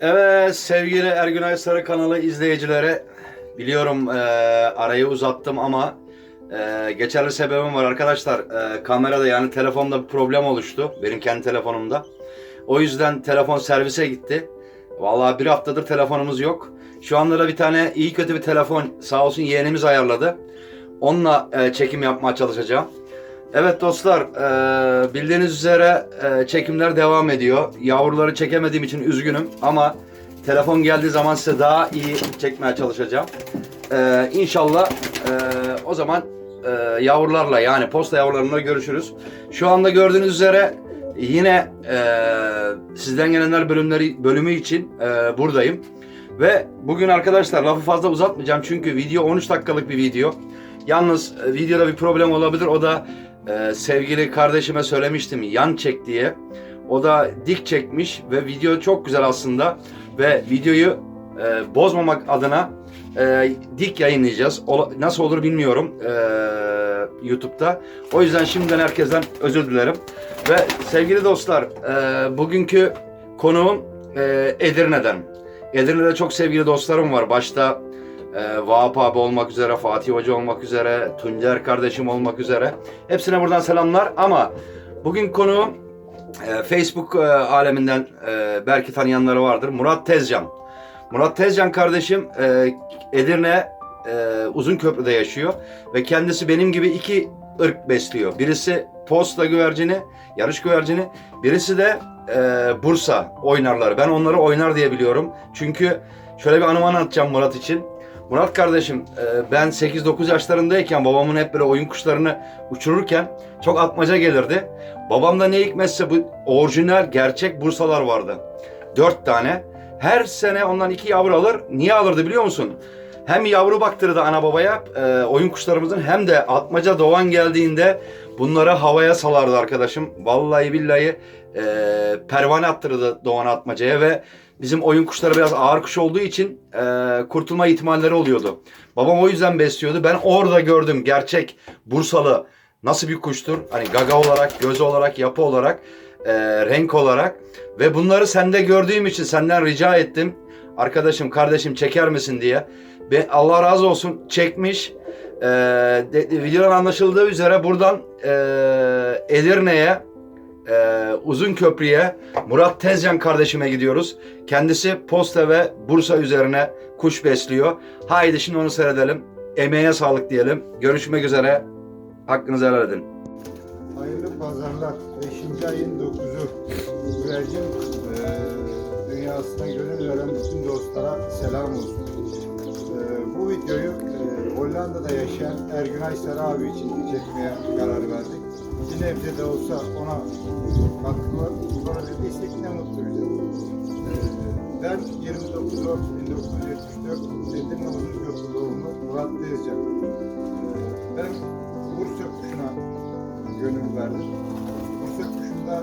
Evet sevgili Ergünay Sarı kanalı izleyicileri biliyorum e, arayı uzattım ama e, geçerli sebebim var arkadaşlar. E, kamerada yani telefonda bir problem oluştu benim kendi telefonumda. O yüzden telefon servise gitti. Vallahi bir haftadır telefonumuz yok. Şu anda da bir tane iyi kötü bir telefon sağ olsun yeğenimiz ayarladı. Onunla e, çekim yapmaya çalışacağım Evet dostlar, e, bildiğiniz üzere e, çekimler devam ediyor. Yavruları çekemediğim için üzgünüm ama telefon geldiği zaman size daha iyi çekmeye çalışacağım. E, inşallah e, o zaman e, yavrularla yani posta yavrularıyla görüşürüz. Şu anda gördüğünüz üzere yine e, sizden gelenler bölümleri bölümü için buradayım. Ve bugün arkadaşlar lafı fazla uzatmayacağım çünkü video 13 dakikalık bir video. Yalnız videoda bir problem olabilir. O da e, sevgili kardeşime söylemiştim yan çek diye. O da dik çekmiş ve video çok güzel aslında. Ve videoyu e, bozmamak adına e, dik yayınlayacağız. Ola- nasıl olur bilmiyorum e, YouTube'da. O yüzden şimdiden herkesten özür dilerim. Ve sevgili dostlar e, bugünkü konuğum e, Edirne'den. Edirne'de çok sevgili dostlarım var. Başta e, Vahap abi olmak üzere, Fatih Hoca olmak üzere, Tuncer kardeşim olmak üzere. Hepsine buradan selamlar ama bugün konuğum e, Facebook e, aleminden e, belki tanıyanları vardır. Murat Tezcan. Murat Tezcan kardeşim e, Edirne e, Uzunköprü'de yaşıyor ve kendisi benim gibi iki ırk besliyor. Birisi posta güvercini, yarış güvercini. Birisi de e, Bursa oynarlar. Ben onları oynar diye biliyorum. Çünkü şöyle bir anımı anlatacağım Murat için. Murat kardeşim e, ben 8-9 yaşlarındayken babamın hep böyle oyun kuşlarını uçururken çok atmaca gelirdi. Babamda ne hikmetse bu orijinal gerçek bursalar vardı. 4 tane. Her sene ondan iki yavru alır. Niye alırdı biliyor musun? Hem yavru baktırdı ana babaya e, oyun kuşlarımızın hem de atmaca doğan geldiğinde bunları havaya salardı arkadaşım. Vallahi billahi e, pervane attırdı doğan atmacaya ve bizim oyun kuşları biraz ağır kuş olduğu için e, kurtulma ihtimalleri oluyordu. Babam o yüzden besliyordu. Ben orada gördüm gerçek Bursalı nasıl bir kuştur. Hani gaga olarak, göz olarak, yapı olarak, e, renk olarak ve bunları sende gördüğüm için senden rica ettim. Arkadaşım, kardeşim çeker misin diye. Ve Allah razı olsun çekmiş. E, de, de- videodan anlaşıldığı üzere buradan e, Edirne'ye e, Uzun Köprü'ye Murat Tezcan kardeşime gidiyoruz. Kendisi posta ve Bursa üzerine kuş besliyor. Haydi şimdi onu seyredelim. Emeğe sağlık diyelim. Görüşmek üzere. Hakkınızı helal edin. Hayırlı pazarlar. 5. ayın 9'u. Güvercin eee dünyasına gönül veren bütün dostlara selam olsun. Eee, bu videoyu eee, Hollanda'da yaşayan Ergün Aysar abi için çekmeye karar verdik. Bir nebze de olsa ona katkı sunabildiysek ne mutlu bize. Eee, ben 29 Ocak 1974 Edirne Uzunköprü doğumlu Murat Tezcan. Eee, ben Bursa kuşuna gönül verdim. Bursa kuşunda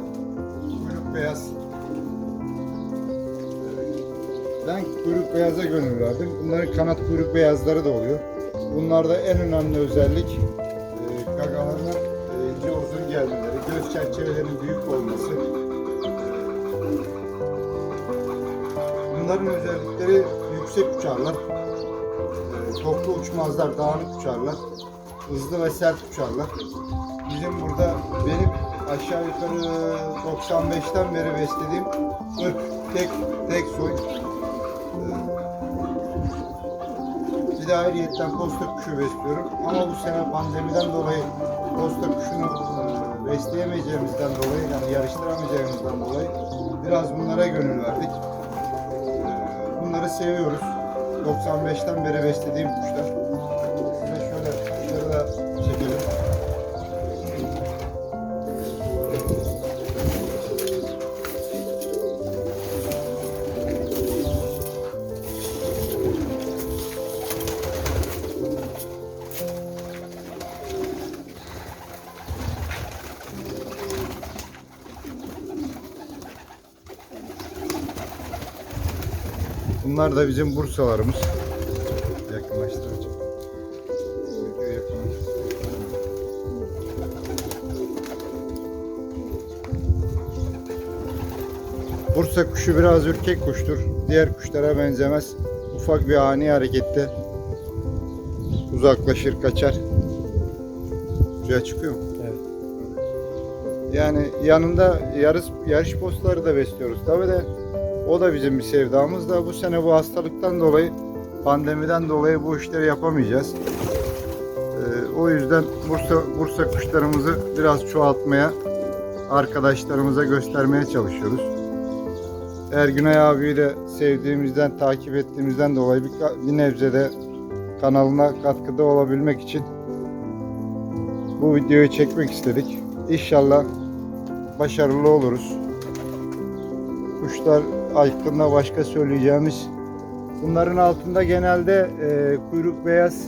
kuyruk beyaz. Ee, Ben kuyruk beyaza gönül verdim. Bunların kanat kuyruk beyazları da oluyor. Bunlarda en önemli özellik Bunların özellikleri yüksek uçarlar, e, toplu uçmazlar, dağınık uçarlar, hızlı ve sert uçarlar. Bizim burada benim aşağı yukarı 95'ten beri beslediğim ırk tek tek soy. Ee, Bir de ayrıyetten posta kuşu besliyorum. Ama bu sene pandemiden dolayı posta kuşunu e, besleyemeyeceğimizden dolayı yani yarıştıramayacağımızdan dolayı biraz bunlara gönül verdik. Seviyoruz. 95'ten beri beslediğim kuşlar. Bunlar da bizim Bursalarımız. Yakınlaştıracağım. Bursa kuşu biraz ürkek kuştur. Diğer kuşlara benzemez. Ufak bir ani harekette uzaklaşır, kaçar. Güzel çıkıyor mu? Evet. Yani yanında yarış, yarış postları da besliyoruz. Tabii de o da bizim bir sevdamız da bu sene bu hastalıktan dolayı pandemiden dolayı bu işleri yapamayacağız. Ee, o yüzden Bursa Bursa kuşlarımızı biraz çoğaltmaya arkadaşlarımıza göstermeye çalışıyoruz. Ergünay abiyi de sevdiğimizden, takip ettiğimizden dolayı bir, bir nebze de kanalına katkıda olabilmek için bu videoyu çekmek istedik. İnşallah başarılı oluruz. Kuşlar hakkında başka söyleyeceğimiz bunların altında genelde e, kuyruk beyaz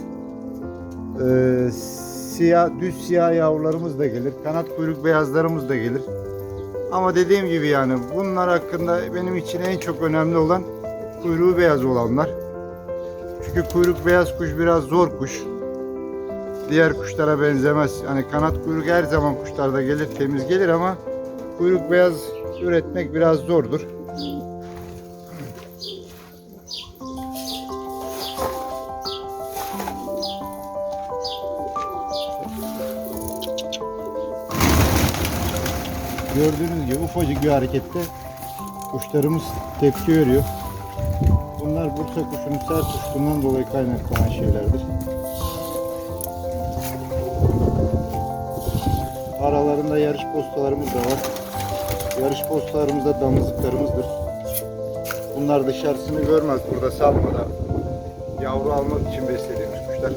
e, siyah düz siyah yavrularımız da gelir. Kanat kuyruk beyazlarımız da gelir. Ama dediğim gibi yani bunlar hakkında benim için en çok önemli olan kuyruğu beyaz olanlar. Çünkü kuyruk beyaz kuş biraz zor kuş. Diğer kuşlara benzemez. Hani kanat kuyruk her zaman kuşlarda gelir, temiz gelir ama kuyruk beyaz üretmek biraz zordur. Gördüğünüz gibi ufacık bir harekette kuşlarımız tepki veriyor. Bunlar Bursa kuşunun sert uçtuğundan dolayı kaynaklanan şeylerdir. Aralarında yarış postalarımız da var. Yarış postalarımız da damızlıklarımızdır. Bunlar dışarısını görmez burada salmada. Yavru almak için beslediğimiz kuşlar.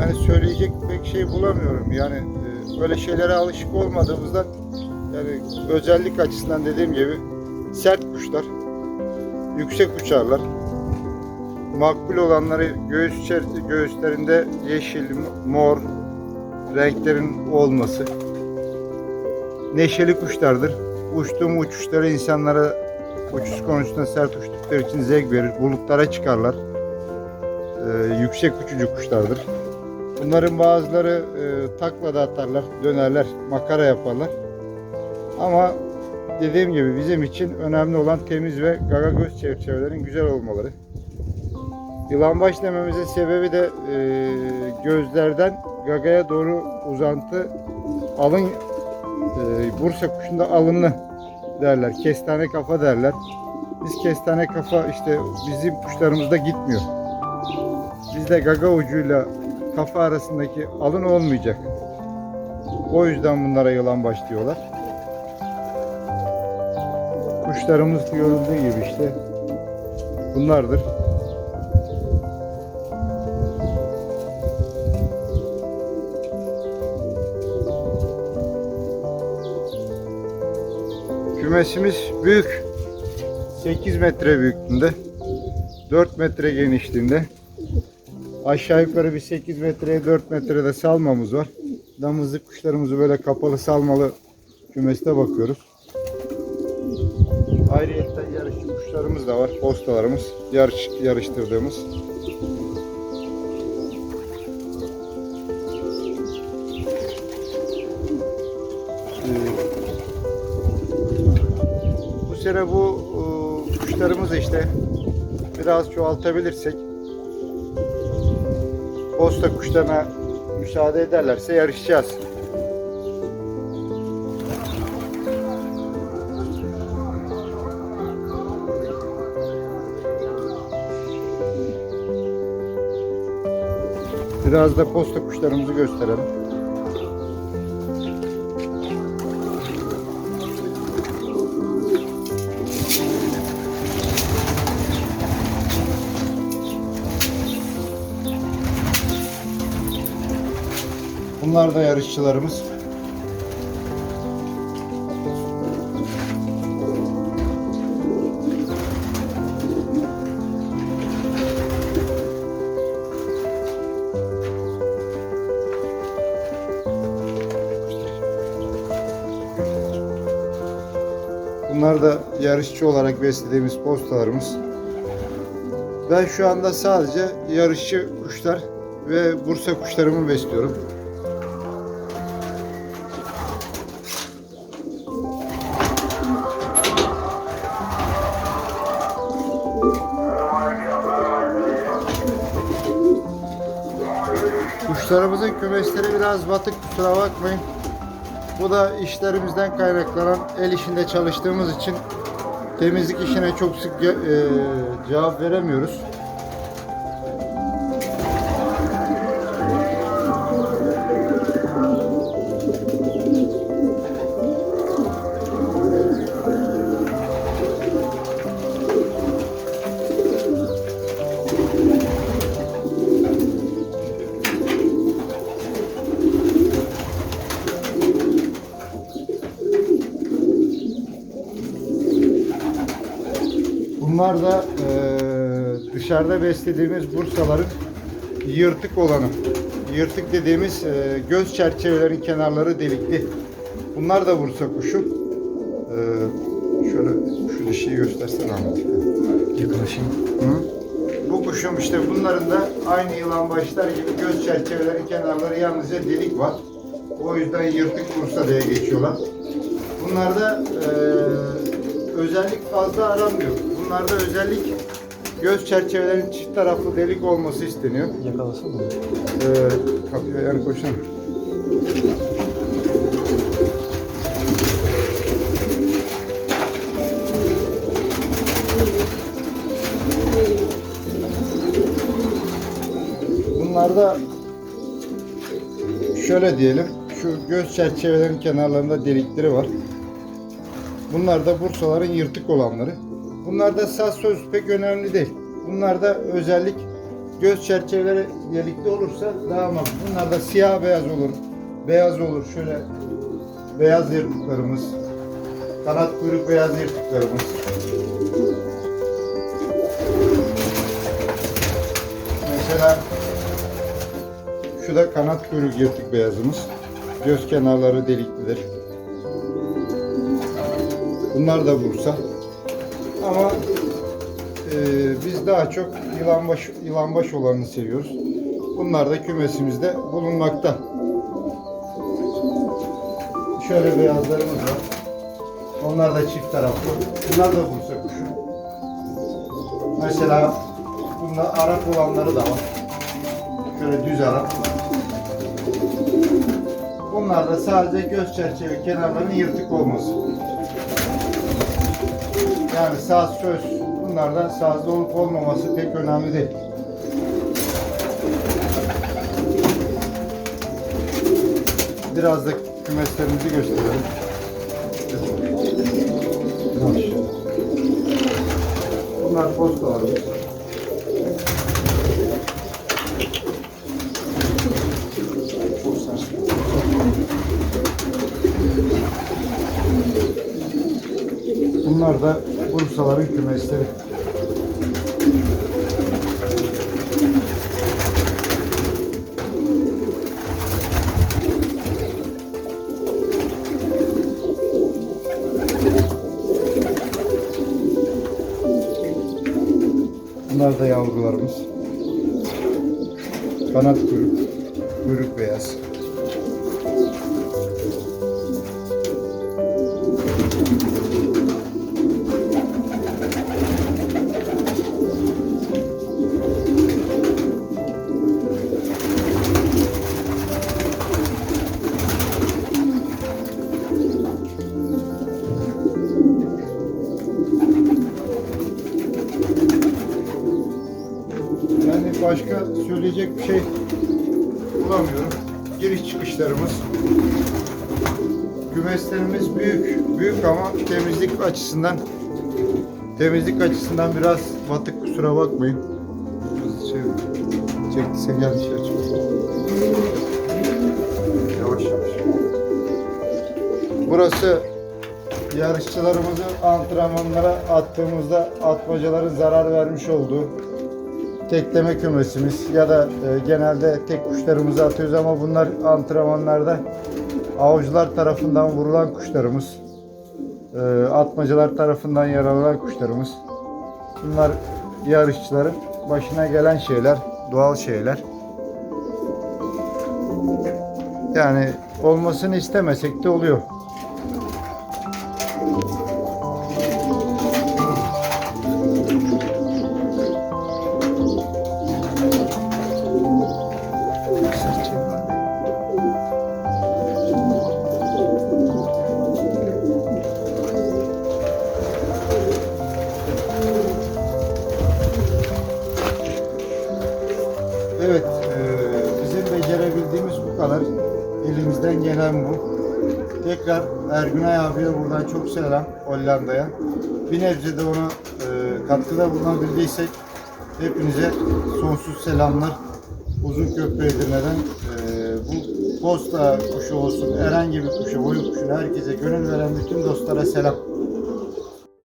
Yani söyleyecek pek şey bulamıyorum. Yani e, böyle şeylere alışık olmadığımızdan yani özellik açısından dediğim gibi sert kuşlar yüksek uçarlar. Makbul olanları göğüs içerisinde göğüslerinde yeşil, mor renklerin olması. Neşeli kuşlardır. Uçtuğum uçuşları insanlara uçuş konusunda sert uçtukları için zevk verir. Bulutlara çıkarlar. Ee, yüksek uçucu kuşlardır. Bunların bazıları e, takla da atarlar, dönerler, makara yaparlar. Ama dediğim gibi bizim için önemli olan temiz ve gaga göz çerçevelerin güzel olmaları. Yılanbaş dememizin sebebi de e, gözlerden gagaya doğru uzantı alın e, Bursa kuşunda alınlı derler. Kestane kafa derler. Biz kestane kafa işte bizim kuşlarımızda gitmiyor. Bizde gaga ucuyla kafa arasındaki alın olmayacak. O yüzden bunlara yılanbaş diyorlar. Kuşlarımız görüldüğü gibi işte bunlardır. Kümesimiz büyük. 8 metre büyüklüğünde. 4 metre genişliğinde. Aşağı yukarı bir 8 metreye 4 metrede salmamız var. Damızlık kuşlarımızı böyle kapalı salmalı kümeste bakıyoruz. Ayrıca yarışçı kuşlarımız da var. Postalarımız. Yarış, yarıştırdığımız. Ee, bu sene bu e, kuşlarımızı işte biraz çoğaltabilirsek posta kuşlarına müsaade ederlerse yarışacağız. Biraz da posta kuşlarımızı gösterelim. Bunlar da yarışçılarımız. Bunlar da yarışçı olarak beslediğimiz postalarımız. Ben şu anda sadece yarışçı kuşlar ve Bursa kuşlarımı besliyorum. Kuşlarımızın kümesleri biraz batık kusura bakmayın. Bu da işlerimizden kaynaklanan el işinde çalıştığımız için temizlik işine çok sık e, cevap veremiyoruz. Bunlar da eee, dışarıda beslediğimiz bursaların yırtık olanı. Yırtık dediğimiz eee, göz çerçevelerin kenarları delikli. Bunlar da bursa kuşu. Eee, şöyle şu dişiyi göstersene Ahmet. Yaklaşayım. Hı? Bu kuşum işte bunların da aynı yılan başlar gibi göz çerçevelerin kenarları yalnızca delik var. O yüzden yırtık bursa diye geçiyorlar. Bunlarda eee, özellik fazla aranmıyor. Bunlarda özellik göz çerçevelerin çift taraflı delik olması isteniyor. Yakalasana. Eee kapıya yani koşun. Bunlarda şöyle diyelim şu göz çerçevelerin kenarlarında delikleri var. Bunlar da bursaların yırtık olanları. Bunlar da saz söz pek önemli değil. Bunlar da özellik göz çerçeveleri delikli olursa daha makul. Bunlar da siyah beyaz olur. Beyaz olur şöyle beyaz yırtıklarımız. Kanat kuyruk beyaz yırtıklarımız. Mesela şu da kanat kuyruk yırtık beyazımız. Göz kenarları deliklidir. Bunlar da Bursa. Ama e, biz daha çok yılanbaş, yılanbaş olanını seviyoruz. Bunlar da kümesimizde bulunmakta. Şöyle beyazlarımız var. Onlar da çift taraflı. Bunlar da Bursa kuşu. Mesela bunda Arap olanları da var. Şöyle düz Arap. Bunlar da sadece göz çerçeve kenarlarının yırtık olması. Yani saz söz bunlardan sazlı olup olmaması pek önemli değil. Biraz da kümeslerimizi gösterelim. Bunlar postalarımız. Bunlar da Bursaların kümesleri. Bunlar da yavrularımız. Kanat kuyruk, söyleyecek bir şey bulamıyorum. Giriş çıkışlarımız. Kümeslerimiz büyük. Büyük ama temizlik açısından temizlik açısından biraz batık kusura bakmayın. Şey, çektiyse gel dışarı çık. Yavaş yavaş. Burası yarışçılarımızı antrenmanlara attığımızda atmacaların zarar vermiş olduğu tekleme kümesimiz ya da e, genelde tek kuşlarımızı atıyoruz ama bunlar antrenmanlarda avcılar tarafından vurulan kuşlarımız. E, atmacalar tarafından yaralanan kuşlarımız. Bunlar yarışçıların başına gelen şeyler, doğal şeyler. Yani olmasını istemesek de oluyor. Ergünay abiye buradan çok selam Hollanda'ya. Bir nebze de ona eee, katkıda bulunabildiysek hepinize sonsuz selamlar. Uzun köprü Edirne'den eee, bu posta kuşu olsun, herhangi bir kuşa, oyun kuşuna herkese gönül veren bütün dostlara selam.